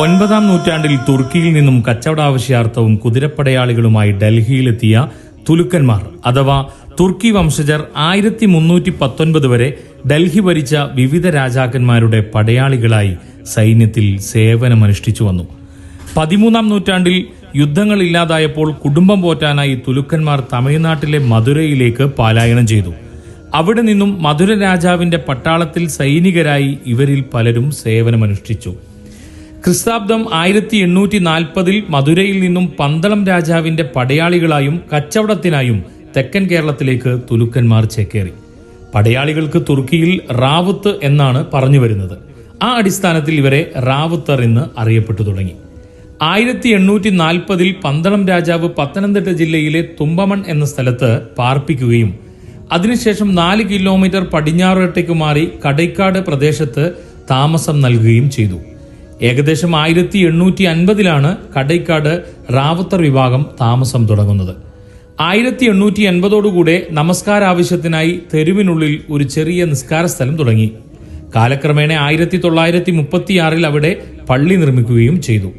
ഒൻപതാം നൂറ്റാണ്ടിൽ തുർക്കിയിൽ നിന്നും കച്ചവടാവശ്യാർത്ഥവും കുതിരപ്പടയാളികളുമായി ഡൽഹിയിലെത്തിയ തുലുക്കന്മാർ അഥവാ തുർക്കി വംശജർ ആയിരത്തി മുന്നൂറ്റി പത്തൊൻപത് വരെ ഡൽഹി ഭരിച്ച വിവിധ രാജാക്കന്മാരുടെ പടയാളികളായി സൈന്യത്തിൽ സേവനമനുഷ്ഠിച്ചു വന്നു. പതിമൂന്നാം നൂറ്റാണ്ടിൽ യുദ്ധങ്ങൾ ഇല്ലാതായപ്പോൾ കുടുംബം പോറ്റാനായി തുലുക്കന്മാർ തമിഴ്നാട്ടിലെ മധുരയിലേക്ക് പലായനം ചെയ്തു. അവിടെ നിന്നും മധുര രാജാവിന്റെ പട്ടാളത്തിൽ സൈനികരായി ഇവരിൽ പലരും സേവനമനുഷ്ഠിച്ചു. ക്രിസ്താബ്ദം ആയിരത്തി എണ്ണൂറ്റി നാൽപ്പതിൽ മധുരയിൽ നിന്നും പന്തളം രാജാവിന്റെ പടയാളികളായും കച്ചവടത്തിനായും തെക്കൻ കേരളത്തിലേക്ക് തുലുക്കന്മാർ ചേക്കേറി. പടയാളികൾക്ക് തുർക്കിയിൽ റാവുത്ത് എന്നാണ് പറഞ്ഞു വരുന്നത്. ആ അടിസ്ഥാനത്തിൽ ഇവരെ റാവുത്തർ എന്ന് അറിയപ്പെട്ടു തുടങ്ങി. ആയിരത്തി എണ്ണൂറ്റി നാൽപ്പതിൽ പന്തളം രാജാവ് പത്തനംതിട്ട ജില്ലയിലെ തുമ്പമൺ എന്ന സ്ഥലത്ത് പാർപ്പിക്കുകയും അതിനുശേഷം നാല് കിലോമീറ്റർ പടിഞ്ഞാറോട്ടേക്ക് മാറി കടൈക്കാട് പ്രദേശത്ത് താമസം നൽകുകയും ചെയ്തു. ഏകദേശം ആയിരത്തി എണ്ണൂറ്റി അൻപതിലാണ് കടൈക്കാട് റാവുത്തർ വിഭാഗം താമസം തുടങ്ങുന്നത്. ആയിരത്തി എണ്ണൂറ്റി എൺപതോടുകൂടെ നമസ്കാരാവശ്യത്തിനായി തെരുവിനുള്ളിൽ ഒരു ചെറിയ നിസ്കാര സ്ഥലം തുടങ്ങി. കാലക്രമേണ ആയിരത്തി തൊള്ളായിരത്തി മുപ്പത്തിയാറിൽ അവിടെ പള്ളി നിർമ്മിക്കുകയും ചെയ്തു.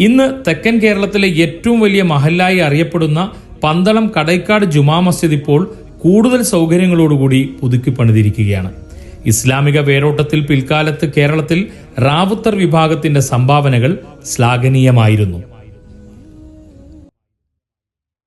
ഇന്ന് തെക്കൻ കേരളത്തിലെ ഏറ്റവും വലിയ മഹല്ലായി അറിയപ്പെടുന്ന പന്തളം കടൈക്കാട് ജുമാ മസ്ജിദ് ഇപ്പോൾ കൂടുതൽ സൗകര്യങ്ങളോടുകൂടി പുതുക്കി പണിതിരിക്കുകയാണ്. ഇസ്ലാമിക വേരോട്ടത്തിൽ പിൽക്കാലത്ത് കേരളത്തിൽ റാവുത്തർ വിഭാഗത്തിന്റെ സംഭാവനകൾ ശ്ലാഘനീയമായിരുന്നു.